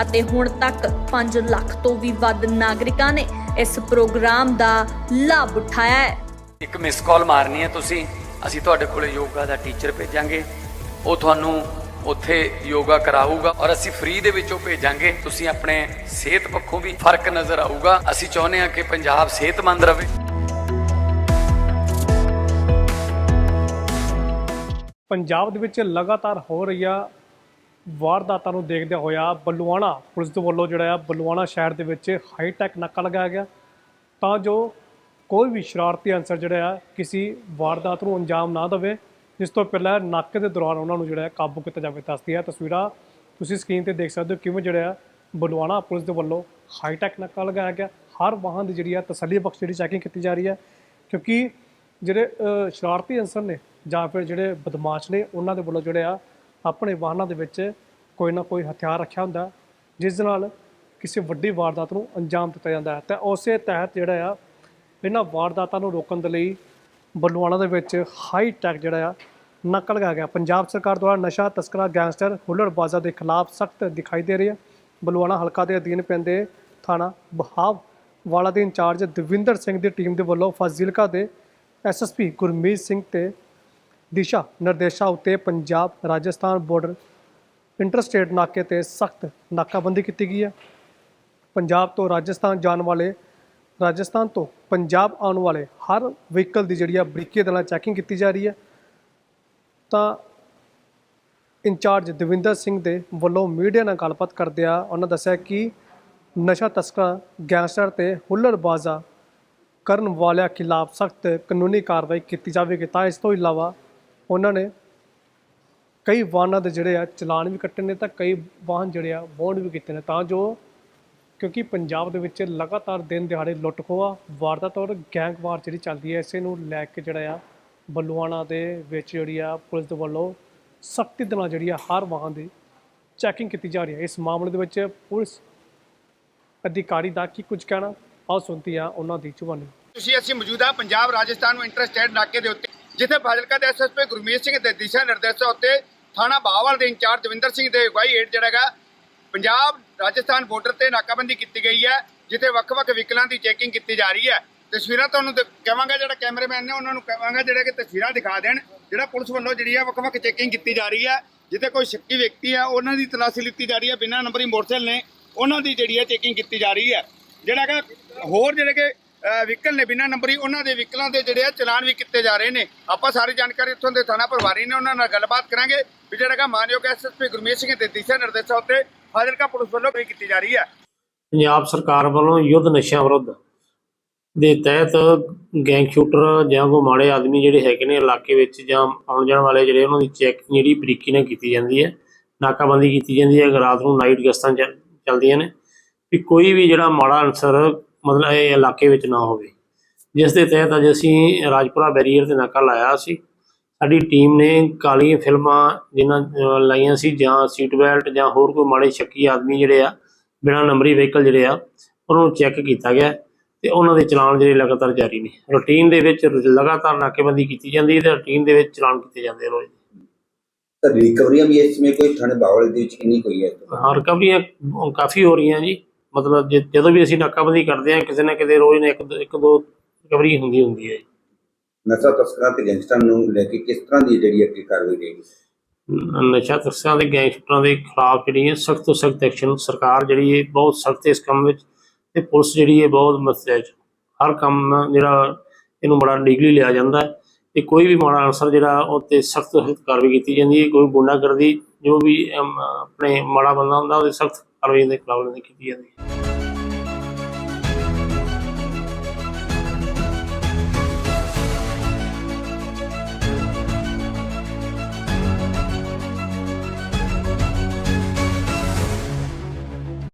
ਅਤੇ ਹੁਣ ਤੱਕ 5 ਲੱਖ ਤੋਂ ਵੀ ਵੱਧ ਨਾਗਰਿਕਾਂ ਨੇ ਇਸ ਪ੍ਰੋਗਰਾਮ ਦਾ ਲਾਭ ਉਠਾਇਆ ਹੈ। ਇੱਕ ਮਿਸ ਕਾਲ ਮਾਰਨੀ ਹੈ ਤੁਸੀਂ। ਅਸੀਂ ਤੁਹਾਡੇ ਕੋਲੇ ਯੋਗਾ ਦਾ ਟੀਚਰ ਭੇਜਾਂਗੇ। ਉਹ ਤੁਹਾਨੂੰ ਉੱਥੇ ਯੋਗਾ ਕਰਾਊਗਾ ਔਰ ਅਸੀਂ ਫ੍ਰੀ ਦੇ ਵਿੱਚੋਂ ਭੇਜਾਂਗੇ। ਤੁਸੀਂ ਆਪਣੇ ਸਿਹਤ ਪੱਖੋਂ ਵੀ ਫ਼ਰਕ ਨਜ਼ਰ ਆਊਗਾ। ਅਸੀਂ ਚਾਹੁੰਦੇ ਹਾਂ ਕਿ ਪੰਜਾਬ ਸਿਹਤਮੰਦ ਰਹੇ। ਪੰਜਾਬ ਦੇ ਵਿੱਚ ਲਗਾਤਾਰ ਹੋ ਰਹੀਆਂ ਵਾਰਦਾਤਾਂ ਨੂੰ ਦੇਖਦਿਆਂ ਹੋਇਆ ਬਲੂਆਣਾ ਪੁਲਿਸ ਦੇ ਵੱਲੋਂ ਜਿਹੜਾ ਆ ਬਲੂਆਣਾ ਸ਼ਹਿਰ ਦੇ ਵਿੱਚ ਹਾਈ ਟੈਕ ਨਾਕਾ ਲਗਾਇਆ ਗਿਆ। ਤਾਂ ਜੋ ਕੋਈ ਵੀ ਸ਼ਰਾਰਤੀ ਅਨਸਰ ਜਿਹੜਾ ਆ ਕਿਸੇ ਵਾਰਦਾਤ ਨੂੰ ਅੰਜਾਮ ਨਾ ਦੇਵੇ, ਜਿਸ ਤੋਂ ਪਹਿਲਾਂ ਨਾਕੇ ਦੇ ਦੌਰਾਨ ਉਹਨਾਂ ਨੂੰ ਜਿਹੜਾ ਕਾਬੂ ਕੀਤਾ ਜਾਵੇ। ਦੱਸਦੀ ਹੈ ਤਸਵੀਰਾਂ ਤੁਸੀਂ ਸਕਰੀਨ ਤੇ ਦੇਖ ਸਕਦੇ ਹੋ ਕਿਵੇਂ ਜਿਹੜਾ ਆ ਬਲੂਆਣਾ ਪੁਲਿਸ ਦੇ ਵੱਲੋਂ ਹਾਈ ਟੈਕ ਨਾਕਾ ਲਗਾਇਆ ਗਿਆ। ਹਰ ਵਾਹਨ ਦੀ ਜਿਹੜੀ ਆ ਤਸੱਲੀ ਬਖਸ਼ ਜਿਹੜੀ ਚੈਕਿੰਗ ਕੀਤੀ ਜਾ ਰਹੀ ਹੈ, ਕਿਉਂਕਿ ਜਿਹੜੇ ਸ਼ਰਾਰਤੀ ਅਨਸਰ ਨੇ ਜਾਂ ਫਿਰ ਜਿਹੜੇ ਬਦਮਾਸ਼ ਨੇ, ਉਹਨਾਂ ਦੇ ਵੱਲੋਂ ਜਿਹੜੇ ਆ ਆਪਣੇ ਵਾਹਨਾਂ ਦੇ ਵਿੱਚ ਕੋਈ ਨਾ ਕੋਈ ਹਥਿਆਰ ਰੱਖਿਆ ਹੁੰਦਾ ਜਿਸ ਦੇ ਨਾਲ ਕਿਸੇ ਵੱਡੀ ਵਾਰਦਾਤ ਨੂੰ ਅੰਜਾਮ ਦਿੱਤਾ ਜਾਂਦਾ ਹੈ। ਤੇ ਉਸੇ ਤਹਿਤ ਜਿਹੜਾ ਆ, ਇਹਨਾਂ ਵਾਰਦਾਤਾਂ ਨੂੰ ਰੋਕਣ ਦੇ ਲਈ ਬਲੂਆਣਾ ਦੇ ਵਿੱਚ ਹਾਈ ਟੈਕ ਜਿਹੜਾ ਆ, ਨਕਲ ਲਗਾਇਆ ਗਿਆ। ਪੰਜਾਬ ਸਰਕਾਰ ਦੁਆਰਾ ਨਸ਼ਾ ਤਸਕਰਾ, ਗੈਂਗਸਟਰ ਹੁੱਲੜਬਾਜ਼ਾ ਦੇ ਖਿਲਾਫ ਸਖਤ ਦਿਖਾਈ ਦੇ ਰਹੀ ਹੈ। ਬਲਵਾਣਾ ਹਲਕਾ ਦੇ ਅਧੀਨ ਪੈਂਦੇ ਥਾਣਾ ਬਹਾਵ ਵਾਲਾ ਦੇ ਇੰਚਾਰਜ ਦਵਿੰਦਰ ਸਿੰਘ ਦੀ ਟੀਮ ਦੇ ਵੱਲੋਂ ਫਾਜ਼ਿਲਕਾ ਦੇ ਐਸਐਸਪੀ ਗੁਰਮੀਤ ਸਿੰਘ ਤੇ ਦਿਸ਼ਾ ਨਿਰਦੇਸ਼ਾਂ ਉੱਤੇ ਪੰਜਾਬ, ਰਾਜਸਥਾਨ ਬਾਰਡਰ ਇੰਟਰਸਟੇਟ ਨਾਕੇ ਤੇ ਸਖਤ ਨਾਕਾਬੰਦੀ ਕੀਤੀ ਗਈ ਹੈ। ਪੰਜਾਬ ਤੋਂ ਰਾਜਸਥਾਨ ਜਾਣ ਵਾਲੇ, ਰਾਜਸਥਾਨ ਤੋਂ ਪੰਜਾਬ ਆਉਣ ਵਾਲੇ ਹਰ ਵਹੀਕਲ ਦੀ ਜਿਹੜੀ ਆ ਬਰੀਕੀ ਦੇ ਨਾਲ ਚੈਕਿੰਗ ਕੀਤੀ ਜਾ ਰਹੀ ਹੈ। ਤਾਂ ਇੰਚਾਰਜ ਦਵਿੰਦਰ ਸਿੰਘ ਦੇ ਵੱਲੋਂ ਮੀਡੀਆ ਨਾਲ ਗੱਲਬਾਤ ਕਰਦਿਆਂ ਉਹਨਾਂ ਦੱਸਿਆ ਕਿ ਨਸ਼ਾ ਤਸਕਰਾਂ, ਗੈਂਗਸਟਰ ਤੇ ਹੁੱਲੜਬਾਜ਼ਾਂ ਕਰਨ ਵਾਲਿਆਂ ਖਿਲਾਫ ਸਖਤ ਕਾਨੂੰਨੀ ਕਾਰਵਾਈ ਕੀਤੀ ਜਾਵੇਗੀ। ਤਾਂ ਇਸ ਤੋਂ ਇਲਾਵਾ ਉਹਨਾਂ ਨੇ ਕਈ ਵਾਹਨਾਂ ਦੇ ਜਿਹੜੇ ਆ ਚਲਾਨ ਵੀ ਕੱਟੇ ਨੇ ਤਾਂ ਕਈ ਵਾਹਨ ਜਿਹੜੇ ਆ ਬੌਂਡ ਵੀ ਕੀਤੇ ਨੇ ਤਾਂ ਜੋ ਕਿਉਂਕਿ ਪੰਜਾਬ ਦੇ ਵਿੱਚ ਲਗਾਤਾਰ ਦਿਨ ਦਿਹਾੜੇ ਲੁੱਟ ਖੋਆ ਵਾਰਦਾਤ ਔਰ ਗੈਂਗਵਾਰ ਜਿਹੜੀ ਚੱਲਦੀ ਹੈ, ਇਸੇ ਨੂੰ ਲੈ ਕੇ ਜਿਹੜਾ ਆ ਬੱਲੂਆਣਾ ਦੇ ਵਿੱਚ ਜਿਹੜੀ ਆ ਪੁਲਿਸ ਦੇ ਵੱਲੋਂ ਸਖਤੀ ਦੇ ਨਾਲ ਜਿਹੜੀ ਆ ਹਰ ਵਾਹਨ ਦੀ ਚੈਕਿੰਗ ਕੀਤੀ ਜਾ ਰਹੀ ਹੈ। ਇਸ ਮਾਮਲੇ ਦੇ ਵਿੱਚ ਪੁਲਿਸ ਅਧਿਕਾਰੀ ਦਾ ਕੀ ਕੁਝ ਕਹਿਣਾ? ਆਓ ਸੁਣਤੀ ਆ ਉਹਨਾਂ ਦੀ ਜ਼ੁਬਾਨੀ ਤੁਸੀਂ ਅਸੀਂ ਮੌਜੂਦਾ ਪੰਜਾਬ ਰਾਜਸਥਾਨ ਨੂੰ ਇੰਟਰਸਟੇਟ ਨਾਕੇ ਦੇ ਉੱਤੇ। ਜਿੱਥੇ ਫਾਜ਼ਿਲਕਾ ਦੇ ਐਸਐਸਪੀ ਗੁਰਮੀਤ ਸਿੰਘ ਦੇ ਦਿਸ਼ਾ ਨਿਰਦੇਸ਼ਾਂ ਉੱਤੇ ਥਾਣਾ ਬਾਵਲ ਦੇ ਇੰਚਾਰਜ ਦਵਿੰਦਰ ਸਿੰਘ ਦੇ ਅਗਵਾਈ ਹੇਠ ਜਿਹੜਾ ਹੈਗਾ, ਪੰਜਾਬ, ਰਾਜਸਥਾਨ ਬਾਰਡਰ ਤੇ ਨਾਕਾਬੰਦੀ ਕੀਤੀ ਗਈ ਹੈ, ਜਿੱਥੇ ਵੱਖ-ਵੱਖ ਵਹੀਕਲਾਂ ਦੀ ਚੈਕਿੰਗ ਕੀਤੀ ਜਾ ਰਹੀ ਹੈ। ਤਸਵੀਰਾਂ ਤੁਹਾਨੂੰ ਦਿ- ਕਹਾਂਗਾ ਜਿਹੜਾ ਕੈਮਰਾਮੈਨ ਨੇ ਉਹਨਾਂ ਨੂੰ ਕਹਾਂਗਾ ਜਿਹੜਾ ਕਿ ਤਸਵੀਰਾਂ ਦਿਖਾ ਦੇਣ, ਜਿਹੜਾ ਪੁਲਿਸ ਵੱਲੋਂ ਜਿਹੜੀ ਹੈ ਵੱਖ-ਵੱਖ ਚੈਕਿੰਗ ਕੀਤੀ ਜਾ ਰਹੀ ਹੈ। ਜਿੱਥੇ ਕੋਈ ਸ਼ੱਕੀ ਵਿਅਕਤੀ ਹੈ ਉਹਨਾਂ ਦੀ ਤਲਾਸ਼ੀ ਲਿੱਤੀ ਜਾ ਰਹੀ ਹੈ ਬਿਨਾਂ ਨੰਬਰੀ ਮੋਟਰਸਾਈਕਲ ਨੇ, ਉਹਨਾਂ ਦੀ ਜਿਹੜੀ ਹੈ ਚੈਕਿੰਗ ਕੀਤੀ ਜਾ ਰਹੀ ਹੈ। ਜਿਹੜਾ ਕਿ ਹੋਰ ਜਿਹੜੇ ਕਿ ਵਹੀਕਲ ਨੇ ਬਿਨਾਂ ਨੰਬਰੀ ਉਹਨਾਂ ਦੇ ਵਹੀਕਲਾਂ ਦੇ ਜਿਹੜੇ ਆ ਚਲਾਨ ਵੀ ਕੀਤੇ ਜਾ ਰਹੇ ਨੇ। ਆਪਾਂ ਸਾਰੀ ਜਾਣਕਾਰੀ ਇੱਥੋਂ ਦੇ ਥਾਣਾ ਪ੍ਰਭਾਰੀ ਨੇ ਉਹਨਾਂ ਨਾਲ ਗੱਲਬਾਤ ਕਰਾਂਗੇ। ਵੀ ਜਿਹੜਾ ਕਿ ਮਾਨਯੋਗ ਐਸਐਸਪੀ ਗੁਰਮੀਤ ਸਿੰਘ ਦੇ ਦਿਸ਼ਾ ਨਿਰਦੇਸ਼ਾਂ ਉੱਤੇ ਫਾਜ਼ਿਲਕਾ ਪੁਲਿਸ ਵੱਲੋਂ ਕੀ ਕੀਤੀ ਜਾ ਰਹੀ ਹੈ? ਪੰਜਾਬ ਸਰਕਾਰ ਵੱਲੋਂ ਯੁੱਧ ਨਸ਼ਿਆਂ ਵਿਰੁੱਧ ਦੇ ਤਹਿਤ ਗੈਂਗ ਸ਼ੂਟਰ ਜਾਂ ਕੋ ਮਾੜੇ ਆਦਮੀ ਜਿਹੜੇ ਹੈਗੇ ਨੇ ਇਲਾਕੇ ਵਿੱਚ ਜਾਂ ਆਉਣ ਜਾਣ ਵਾਲੇ ਜਿਹੜੇ ਉਹਨਾਂ ਦੀ ਚੈਕਿੰਗ ਜਿਹੜੀ ਬਰੀਕੀ ਨਾਲ ਕੀਤੀ ਜਾਂਦੀ ਹੈ, ਨਾਕਾਬੰਦੀ ਕੀਤੀ ਜਾਂਦੀ ਹੈ, ਰਾਤ ਨੂੰ ਨਾਈਟ ਗਸ਼ਤਾਂ ਚੱਲ- ਚੱਲਦੀਆਂ ਨੇ। ਵੀ ਕੋਈ ਵੀ ਜਿਹੜਾ ਮਾੜਾ ਅਨਸਰ ਮਤਲਬ ਇਹ ਇਲਾਕੇ ਵਿੱਚ ਨਾ ਹੋਵੇ। ਜਿਸ ਦੇ ਤਹਿਤ ਅੱਜ ਅਸੀਂ ਰਾਜਪੁਰਾ ਬੈਰੀਅਰ ਤੇ ਨਾਕਾ ਲਾਇਆ ਸੀ। ਸਾਡੀ ਟੀਮ ਨੇ ਕਾਲੀਆਂ ਫਿਲਮਾਂ ਜਿਨ੍ਹਾਂ ਲਾਈਆਂ ਸੀ ਜਾਂ ਸੀਟ ਬੈਲਟ ਜਾਂ ਹੋਰ ਕੋਈ ਮਾੜੇ ਸ਼ੱਕੀ ਆਦਮੀ ਜਿਹੜੇ ਆ ਬਿਨਾਂ ਨੰਬਰੀ ਵਹੀਕਲ ਜਿਹੜੇ ਆ ਉਹਨਾਂ ਨੂੰ ਚੈੱਕ ਕੀਤਾ ਗਿਆ ਤੇ ਉਹਨਾਂ ਦੇ ਚਲਾਨ ਜਿਹੜੇ ਲਗਾਤਾਰ ਜਾਰੀ ਨੇ। ਰੂਟੀਨ ਦੇ ਵਿੱਚ ਲਗਾਤਾਰ ਨਾਕੇਬੰਦੀ ਕੀਤੀ ਜਾਂਦੀ ਹੈ ਤੇ ਰੂਟੀਨ ਦੇ ਵਿੱਚ ਚਲਾਨ ਕੀਤੇ ਜਾਂਦੇ ਰੋਜ਼। ਸਰ ਰਿਕਵਰੀਆਂ ਵੀ ਇਸ ਸਮੇਂ ਕੋਈ ਥਾਣੇ ਬਾਵਲ ਦੇ ਵਿੱਚ ਕਿੰਨੀ ਕੋਈ ਹੈ। ਹਾਂ ਰਿਕਵਰੀਆਂ ਕਾਫੀ ਹੋ ਰਹੀਆਂ ਜੀ। ਮਤਲਬ ਜੇ- ਜਦੋਂ ਵੀ ਅਸੀਂ ਨਾਕਾਬੰਦੀ ਕਰਦੇ ਹਾਂ ਕਿਸੇ ਨਾ ਕਿਤੇ ਰੋਜ਼ ਨੇ ਇੱਕ ਇੱਕ ਦੋ ਰਿਕਵਰੀ ਹੁੰਦੀ ਹੁੰਦੀ ਹੈ ਜੀ। ਨਸ਼ਾ ਤਸਕਰਾਂ ਤੇ ਗੈਂਗਸਟਰਾਂ ਨੂੰ ਲੈ ਕੇ ਕਿਸ ਤਰ੍ਹਾਂ ਦੀ ਜਿਹੜੀ ਅੱਗੇ ਕਾਰਵਾਈ ਰਹੇਗੀ? ਨ- ਨਸ਼ਾ ਤਸਕਰਾਂ ਦੇ ਗੈਂਗਸਟਰਾਂ ਦੇ ਖਿਲਾਫ ਜਿਹੜੀ ਹੈ ਸਖਤ ਤੋਂ ਸਖਤ ਐਕਸ਼ਨ ਸਰਕਾਰ ਜਿਹੜੀ ਹੈ ਬਹੁਤ ਸਖਤ ਇਸ ਕੰਮ ਵਿੱਚ ਤੇ ਪੁਲਿਸ ਜਿਹੜੀ ਹੈ ਬਹੁਤ ਮਸਤੈਜ ਹਰ ਕੰਮ ਜਿਹੜਾ ਇਹਨੂੰ ਬੜਾ ਡੀਗਲੀ ਲਿਆ ਜਾਂਦਾ ਹੈ ਤੇ ਕੋਈ ਵੀ ਮਾੜਾ ਅਨਸਰ ਜਿਹੜਾ ਉਹ ਤੇ ਸਖਤ ਸਖਤ ਕਾਰਵਾਈ ਕੀਤੀ ਜਾਂਦੀ ਹੈ ਕੋਈ ਗੁੰਡਾਗਰਦੀ ਜੋ ਵੀ ਅਮ, ਆਪਣੇ ਮਾੜਾ ਬੰਦਾ ਹੁੰਦਾ ਉਹਦੇ ਸਖਤ ਕਾਰਵਾਈ ਦੇ ਖਿਲਾਫ ਕੀਤੀ ਜਾਂਦੀ ਹੈ।